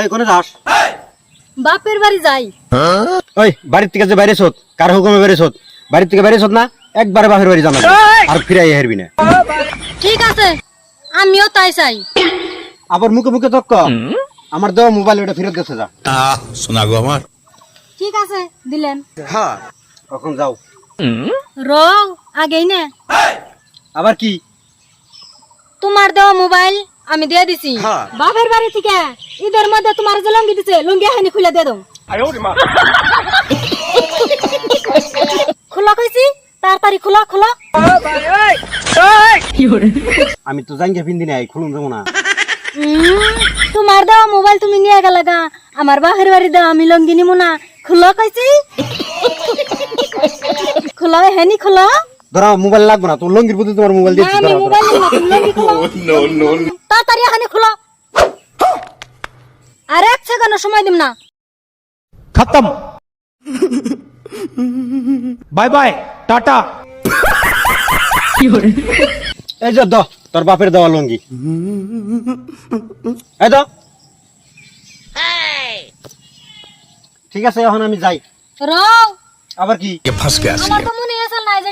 এই কোনে যাস? বাপের বাড়ি যাই। ওই বাড়ির থেকে যে বাইরে ছোট কার হুকুমে বাইরে ছোট বাড়ির থেকে বাইরে ছোট না একবারে বাপের বাড়ি জানা আর ফিরাই হেরবি না। ঠিক আছে আমিও তাই চাই। আবার মুখে মুখে তক্ক। আমার দেওয়া মোবাইল ওটা ফেরত দিতে যা। শোনা গো আমার। ঠিক আছে দিলেন। হ্যাঁ কখন যাও। র আগেই নে। আবার কি? তোমার দেওয়া মোবাইল আমি দিয়ে দিছি। হ্যাঁ। বাপের বাড়ি থেকে ঈদের মধ্যে তোমার যে লঙ্গি দিছে লুঙ্গি হানি খুলে দিয়ে দাও। খোলা কইছি? তাড়াতাড়ি খোলা খোলা। আমি তো জাঙ্গে পিন্দি নাই খুলুন যাব না। তোমার দেওয়া মোবাইল তুমি নিয়ে গেলে গা। আমার বাপের বাড়ি দেওয়া আমি লঙ্গি নিমু না। খোলা কইছি? খোলা হেনি খোলা। ধরো মোবাইল লাগবে না লঙ্গির তোমার মোবাইল তাড়াতাড়ি এখানে খোলো। আর এক সেকেন্ড সময় দিম না। খতম। বাই বাই টাটা। এই যে দ তোর বাপের দেওয়া লঙ্গি। এই দ ঠিক আছে এখন আমি যাই। রাও। আবার কি?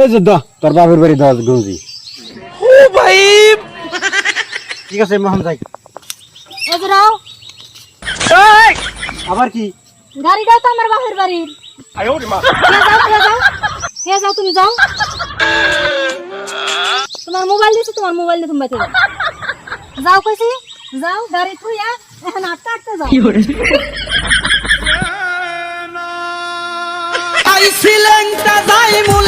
এই যে দ তোর বাপের বাড়ি দেওয়া গঞ্জি ও ভাই ঠিক আছে মোহন যাই এজরাও আবার কি গাড়িটাও তো আমার বাপের বাড়ির খেয়ে যাও খেয়ে যাও খেয়ে যাও তুমি যাও তোমার মোবাইল দিছি তোমার মোবাইল দিয়ে তুমি বাইতে যাও যাও কইছি যাও গাড়ি থুইয়া এখন আটটা আটটা যাও হুম,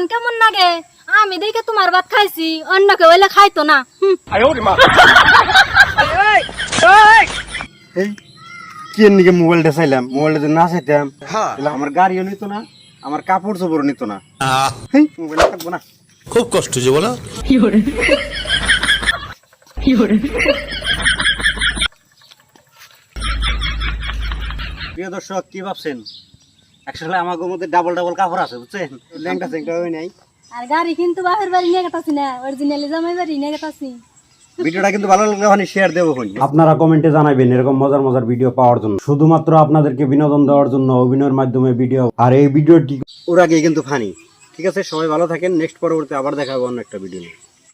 অহন কেমন লাগে? আমি দেখে তোমার ভাত খাইছি অন্য কেউ হইলে খাইতো না। কি নিকে মোবাইলটা চাইলাম মোবাইলটা যদি না চাইতাম। তাহলে আমার গাড়িও নিত না আমার কাপড় চোপড়ও নিত না। মোবাইল থাকব না। খুব কষ্ট যে বলো। প্রিয় দর্শক কি ভাবছেন? আসলে আমার মধ্যে ডাবল ডাবল কাপড় আছে বুঝছেন? ল্যাংটা হয় নাই। আর গাড়ি কিন্তু বাপের বাড়ি নিয়ে গেতাছি না অরিজিনালি জামাই বাড়ি নিয়ে গেতাছি। ভিডিওটা কিন্তু ভালো লাগলে ওখানে শেয়ার দেবো আপনারা কমেন্টে জানাবেন এরকম মজার মজার ভিডিও পাওয়ার জন্য। শুধুমাত্র আপনাদেরকে বিনোদন দেওয়ার জন্য অভিনয়ের মাধ্যমে ভিডিও আর এই ভিডিওটি ওর আগে কিন্তু ফানি ঠিক আছে সবাই ভালো থাকেন। নেক্সট পরবর্তী আবার দেখা হবে অন্য একটা ভিডিও নিয়ে।